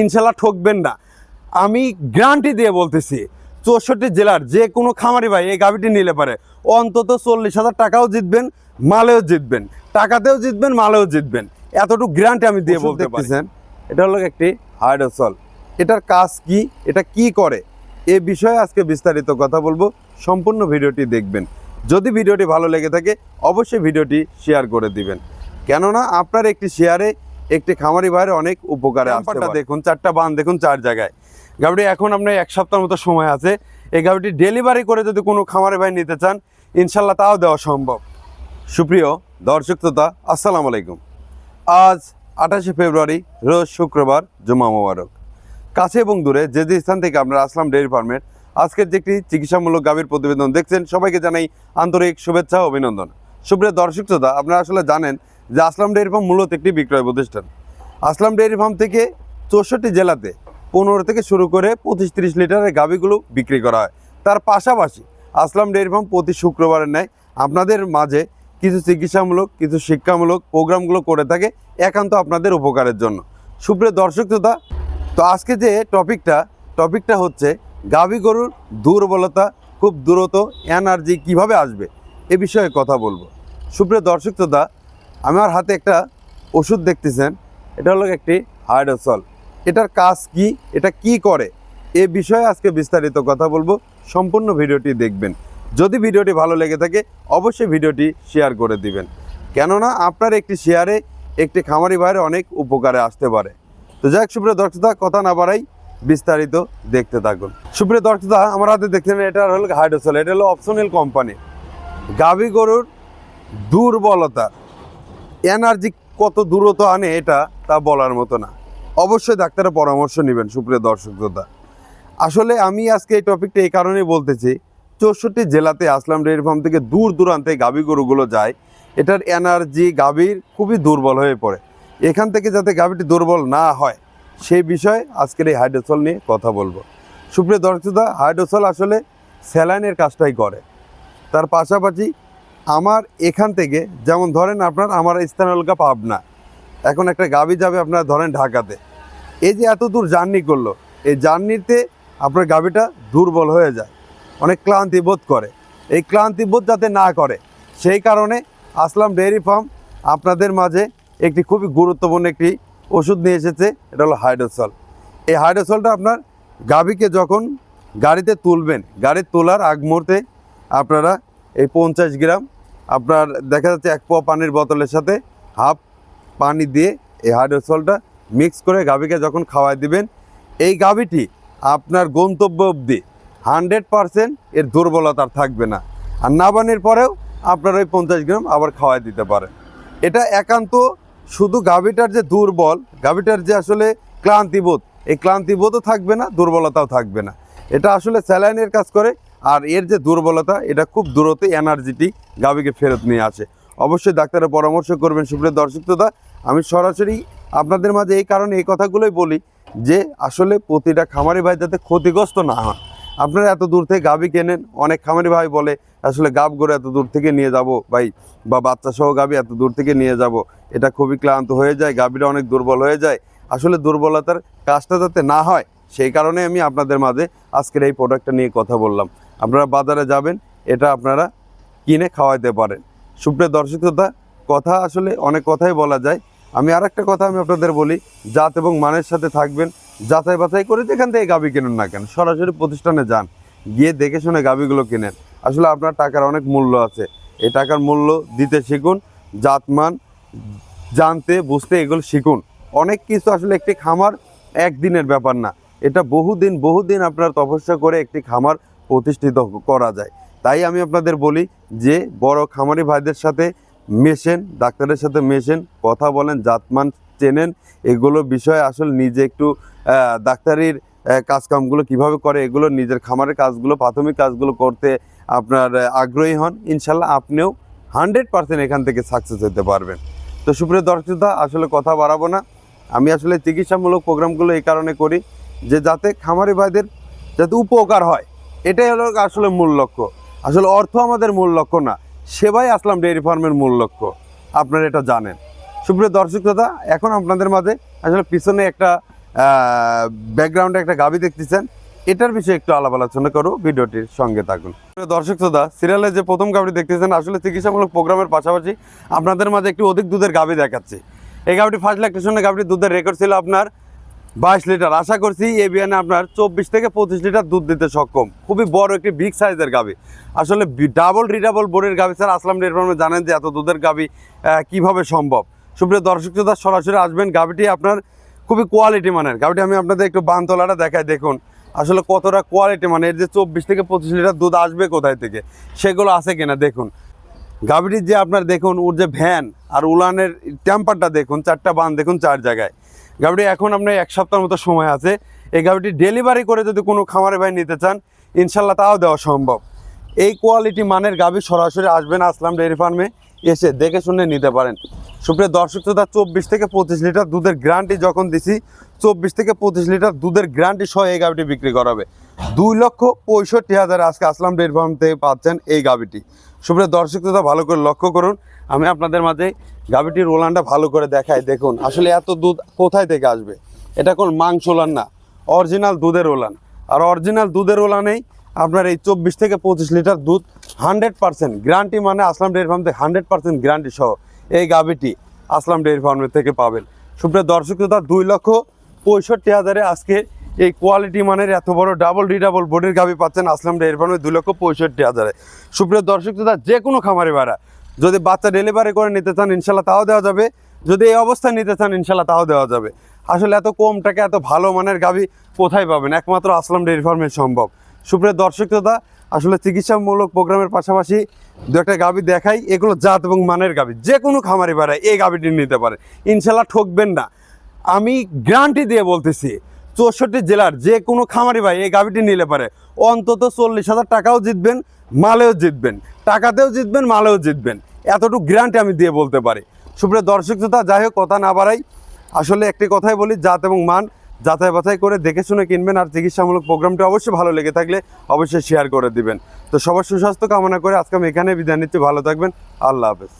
ইনশাল্লাহ ঠকবেন না। আমি গ্যারান্টি দিয়ে বলতেছি চৌষট্টি জেলার যে কোনো খামারি ভাই এই গাভিটি নিলে পারে। অন্তত চল্লিশ হাজার টাকাও জিতবেন মালেও জিতবেন। টাকাতেও জিতবেন মালেও জিতবেন। এতটুকু গ্যারান্টি আমি দিয়ে বলতে পারছেন এটা হলো একটি হাইড্রোসল এটার কাজ কি এটা কি করে এ বিষয়ে আজকে বিস্তারিত কথা বলব। সম্পূর্ণ ভিডিওটি দেখবেন। যদি ভিডিওটি ভালো লেগে থাকে অবশ্যই ভিডিওটি শেয়ার করে দিবেন। কেননা আপনার একটি শেয়ারে একটি খামারি ভাইয়ের অনেক উপকারে আসতে দেখুন চারটা বান দেখুন চার জায়গায়। গাড়িটি এখন আপনার এক সপ্তাহের মতো সময় আছে। এই গাড়িটি ডেলিভারি করে যদি কোনো খামারি ভাই নিতে চান ইনশাল্লাহ তাও দেওয়া সম্ভব। সুপ্রিয় দর্শক শ্রোতা আসসালামু আলাইকুম। আজ আঠাশে ফেব্রুয়ারি রোজ শুক্রবার জুমা মোবারক। কাছে এবং দূরে যে যে স্থান থেকে আপনারা আসলাম ডেয়ারি ফার্মের আজকের যে একটি চিকিৎসামূলক গাভীর প্রতিবেদন দেখছেন সবাইকে জানাই আন্তরিক শুভেচ্ছা ও অভিনন্দন। সুপ্রিয় দর্শক শ্রোতা আপনারা আসলে জানেন যে আসলাম ডেয়ারি ফার্ম মূলত একটি বিক্রয় প্রতিষ্ঠান। আসলাম ডেয়ারি ফার্ম থেকে চৌষট্টি জেলাতে পনেরো থেকে শুরু করে পঁচিশ তিরিশ লিটারের গাভীগুলো বিক্রি করা হয়। তার পাশাপাশি আসলাম ডেয়ারি ফার্ম প্রতি শুক্রবারের ন্যায় আপনাদের মাঝে কিছু চিকিৎসামূলক, কিছু শিক্ষামূলক প্রোগ্রামগুলো করে থাকে একান্ত আপনাদের উপকারের জন্য। সুপ্রিয় দর্শক শ্রোতা, তো আজকে যে টপিকটা টপিকটা হচ্ছে গাভী গরুর দুর্বলতা, খুব দ্রুত এনার্জি কীভাবে আসবে এ বিষয়ে কথা বলব। সুপ্রিয় দর্শক শ্রোতা আমার হাতে একটা ওষুধ দেখতেছেন, এটা হলো একটি হাইড্রোসল। এটার কাজ কি? এটা কি করে? এ বিষয়ে আজকে বিস্তারিত কথা বলব। সম্পূর্ণ ভিডিওটি দেখবেন। যদি ভিডিওটি ভালো লেগে থাকে, অবশ্যই ভিডিওটি শেয়ার করে দিবেন। কেননা, আপনার একটি শেয়ারে একটি খামারি ভাইয়ের অনেক উপকারে আসতে পারে। তো যাক সুপ্রিয় দর্শকতা, কথা না বাড়াই বিস্তারিত দেখতে থাকুন। সুপ্রিয় দর্শকতা, আমার হাতে দেখছেন, এটা হলো হাইড্রোসল, এটা হলো অপশনাল কোম্পানি। গাভী গরুর দুর্বলতা। এনার্জি কত দূরত আনে এটা তা বলার মতো না। অবশ্যই ডাক্তারের পরামর্শ নেবেন সুপ্রিয় দর্শক আসলে আমি আজকে এই টপিকটা এই কারণেই বলতেছি চৌষট্টি জেলাতে আসলাম ডেয়ারি ফার্ম থেকে দূর দূরান্তে গাভী গরুগুলো যায়। এটার এনার্জি গাভীর খুবই দুর্বল হয়ে পড়ে। এখান থেকে যাতে গাভীটি দুর্বল না হয় সেই বিষয়ে আজকের এই হাইড্রোসল নিয়ে কথা বলব। সুপ্রিয় দর্শক শ্রোতা, হাইড্রোসল আসলে স্যালাইনের কাজটাই করে। তার পাশাপাশি আমার এখান থেকে, যেমন ধরেন আপনার আমার স্থান এলাকা পাবনা, এখন একটা গাবি যাবে আপনার ধরেন ঢাকাতে। এই যে এত দূর জার্নি করল, এই জার্নিতে আপনার গাবিটা দুর্বল হয়ে যায়, অনেক ক্লান্তি বোধ করে। এই ক্লান্তি বোধ যাতে না করে, সেই কারণে আসলাম ডেয়ারি ফার্ম। আপনাদের মাঝে একটি খুবই গুরুত্বপূর্ণ একটি ওষুধ নিয়ে এসেছে, এটা হলো হাইড্রোসল। এই হাইড্রোসলটা আপনার গাভীকে যখন গাড়িতে তুলবেন, গাড়ি তোলার আগ মুহূর্তে আপনারা এই পঞ্চাশ গ্রাম। আপনার দেখা যাচ্ছে এক পোয়া পানির বোতলের সাথে হাফ পানি দিয়ে এই হাইড্রোসলটা মিক্স করে গাভীকে যখন খাওয়াই দিবেন, এই গাভীটি আপনার গন্তব্য অবধি হান্ড্রেড পারসেন্ট এর দুর্বলতা আর থাকবে না। আর নাবানের পরেও আপনার ওই পঞ্চাশ গ্রাম আবার খাওয়াই দিতে পারেন। এটা একান্ত শুধু গাভীটার যে দুর্বল, গাভীটার যে আসলে ক্লান্তিবোধ, এই ক্লান্তিবোধও থাকবে না, দুর্বলতাও থাকবে না। এটা আসলে স্যালাইনের কাজ করে আর এর যে দুর্বলতা, এটা খুব দূরতে এনার্জিটি গাভীকে ফেরত নিয়ে আসে। অবশ্যই ডাক্তারের পরামর্শ করবেন সুপ্রিয় দর্শক শ্রোতা। আমি সরাসরি আপনাদের মাঝে এই কারণে এই কথাগুলোই বলি যে, আসলে প্রতিটা খামারি ভাই যাতে ক্ষতিগ্রস্ত না হয়। আপনারা এত দূর থেকে গাভী কেনেন? অনেক খামারি ভাই বলে, আসলে গাব গরু এত দূর থেকে নিয়ে যাব ভাই, বা বাচ্চা সহ গাভী এত দূর থেকে নিয়ে যাব। এটা খুবই ক্লান্ত হয়ে যায়, গাভীরা অনেক দুর্বল হয়ে যায়। আসলে দুর্বলতার কাজটা যাতে না হয়, সেই কারণে আমি আপনাদের মাঝে আজকের এই প্রোডাক্টটা নিয়ে কথা বললাম। আপনারা বাজারে যাবেন, এটা আপনারা কিনে খাওয়াইতে পারেন। সুপ্রিয় দর্শক কথা আসলে অনেক কথাই বলা যায়। আমি আর একটা কথা আমি আপনাদের বলি, জাত এবং মানের সাথে থাকবেন, যাচাই বাছাই করে যেখান থেকে গাভী কিনুন না কেন, সরাসরি প্রতিষ্ঠানে যান, গিয়ে দেখে শুনে গাভীগুলো কিনেন। আসলে আপনার টাকার অনেক মূল্য আছে, এই টাকার মূল্য দিতে শিখুন জাতমান জানতে, বুঝতে এগুলো শিখুন। অনেক কিছু আসলে একটি খামার একদিনের ব্যাপার না, এটা বহুদিন বহুদিন আপনার তপস্যা করে একটি খামার প্রতিষ্ঠিত করা যায়। তাই আমি আপনাদের বলি যে, বড় খামারি ভাইদের সাথে মেশেন, ডাক্তারের সাথে মেশেন, কথা বলেন, জাতমান চেনেন, এগুলো বিষয়ে আসলে নিজে একটু ডাক্তারির কাজকামগুলো কীভাবে করে, এগুলো নিজের খামারের কাজগুলো, প্রাথমিক কাজগুলো করতে আপনার আগ্রহী হন। ইনশাল্লাহ আপনিও হান্ড্রেড পার্সেন্ট এখান থেকে সাকসেস হতে পারবেন। তো সুপ্রিয় দর্শকতা আসলে কথা বাড়াবো না। আমি আসলে চিকিৎসামূলক প্রোগ্রামগুলো এই কারণে করি যে, যাতে খামারি ভাইদের যাতে উপকার হয়। এটাই হলো আসলে মূল লক্ষ্য। আসলে অর্থ আমাদের মূল লক্ষ্য না, সেবাই আসলাম ডেয়ারি ফার্মের মূল লক্ষ্য। আপনারা এটা জানেন। সুপ্রিয় দর্শক দাদা, এখন আপনাদের মাঝে আসলে পিছনে একটা ব্যাকগ্রাউন্ডে একটা গাবি দেখতেছেন। এটার বিষয়ে একটু আলাপ আলোচনা করো, ভিডিওটির সঙ্গে থাকুন। দর্শক শ্রোতা সিরিয়ালে যে প্রথম গাবিটি দেখতেছেন, আসলে চিকিৎসামূলক প্রোগ্রামের পাশাপাশি আপনাদের মাঝে একটু অধিক দুধের গাবি দেখাচ্ছে। এই গাবিটি ফার্স্ট ল্যাকটেশনের গাবিটির দুধের রেকর্ড ছিল আপনার বাইশ লিটার। আশা করছি এই বিয়ানে আপনার চব্বিশ থেকে পঁচিশ লিটার দুধ দিতে সক্ষম। খুবই বড় একটি বিগ সাইজের গাবি। আসলে ডাবল রিডাবল বোর্ডের গাবি স্যার, আসলাম নির্মাণে জানেন যে এত দুধের গাবি কীভাবে সম্ভব। সুপ্রিয় দর্শক শ্রোতা, সরাসরি আসবেন। গাবিটি আপনার খুবই কোয়ালিটি মানের। গাবিটি আমি আপনাদের একটু বানতলাটা দেখাই, দেখুন। আসলে কতটা কোয়ালিটি মানে এর যে চব্বিশ থেকে পঁচিশ লিটার দুধ আসবে কোথায় থেকে, সেগুলো আছে কিনা দেখুন। গাভীটির যে আপনার দেখুন, ওর যে ভ্যান আর উলানের টেম্পারটা দেখুন, চারটা বান দেখুন চার জায়গায়। গাভীটি এখন আপনার এক সপ্তাহের মতো সময় আছে। এই গাভীটি ডেলিভারি করে যদি কোনো খামারে ভাই নিতে চান, ইনশাল্লাহ তাও দেওয়া সম্ভব। এই কোয়ালিটি মানের গাভী সরাসরি আসবেন আসলাম ডেয়ারি ফার্মে, এসে দেখে শুনে নিতে পারেন। সুপ্রিয় দর্শক শ্রোতা, চব্বিশ থেকে পঁচিশ লিটার দুধের গ্যারান্টি যখন দিছি, চব্বিশ থেকে পঁচিশ লিটার দুধের গ্যারান্টি সহ এই গাভীটি বিক্রি করাবে দুই লক্ষ পঁয়ষট্টি হাজার আজকে আসলাম ডেয়ারি ফার্ম থেকে পাচ্ছেন এই গাভীটি সুপ্রিয় দর্শক শ্রোতা, ভালো করে লক্ষ্য করুন আমি আপনাদের মাঝে গাভীটির ওলানটা ভালো করে দেখাই। দেখুন, আসলে এত দুধ কোথায় থেকে আসবে? এটা কোন মাংস ওলান না, অরিজিনাল দুধের ওলান। আর অরিজিনাল দুধের ওলানেই আপনার এই চব্বিশ থেকে পঁচিশ লিটার দুধ হান্ড্রেড পার্সেন্ট গ্যারান্টি মানে আসলাম ডেয়ারি ফার্ম থেকে হান্ড্রেড পার্সেন্ট গ্যারান্টি সহ এই গাভীটি আসলাম ডেয়ারি ফার্মের থেকে পাবেন। সুপ্রিয় দর্শক দুই লক্ষ পঁয়ষট্টি হাজারে আজকে এই কোয়ালিটি মানের এত বড় ডাবল ডি ডাবল বোর্ডের গাভি পাচ্ছেন আসলাম ডেয়ারি ফার্মে দুই লক্ষ পঁয়ষট্টি হাজারে। সুপ্রিয় দর্শক যে কোনো খামারে ভাড়া যদি বাচ্চা ডেলিভারি করে নিতে চান, ইনশাল্লাহ তাও দেওয়া যাবে। যদি এই অবস্থায় নিতে চান, ইনশাল্লাহ তাও দেওয়া যাবে। আসলে এত কম টাকা, এত ভালো মানের গাভি কোথায় পাবেন? একমাত্র আসলাম ডেয়ারি ফার্মে সম্ভব। সুপ্রিয় দর্শক শ্রোতা, আসলে চিকিৎসামূলক প্রোগ্রামের পাশাপাশি দু একটা গাভি দেখাই, এগুলো জাত এবং মানের গাভি। যে কোনো খামারি ভাড়া এই গাভিটি নিতে পারে। ইনশাল্লাহ ঠকবেন না। আমি গ্যারান্টি দিয়ে বলতেছি চৌষট্টি জেলার যে কোনো খামারি ভাই এই গাভিটি নিলে পারে। অন্তত চল্লিশ হাজার টাকাও জিতবেন, মালেও জিতবেন। টাকাতেও জিতবেন, মালেও জিতবেন। এতটুকু গ্যারান্টি আমি দিয়ে বলতে পারি। সুপ্রিয় দর্শক শ্রোতা, যাই হোক, কথা না বাড়াই। আসলে একটি কথাই বলি, জাত এবং মান যাচাই বাছাই করে দেখে শুনে কিনবেন আর চিকিৎসামূলক প্রোগ্রামটি অবশ্যই ভালো লেগে থাকলে অবশ্যই শেয়ার করে দিবেন। তো সবার সুস্বাস্থ্য কামনা করে আজকে আমি এখানে বিদায় নিচ্ছি। ভালো থাকবেন। আল্লাহ হাফেজ।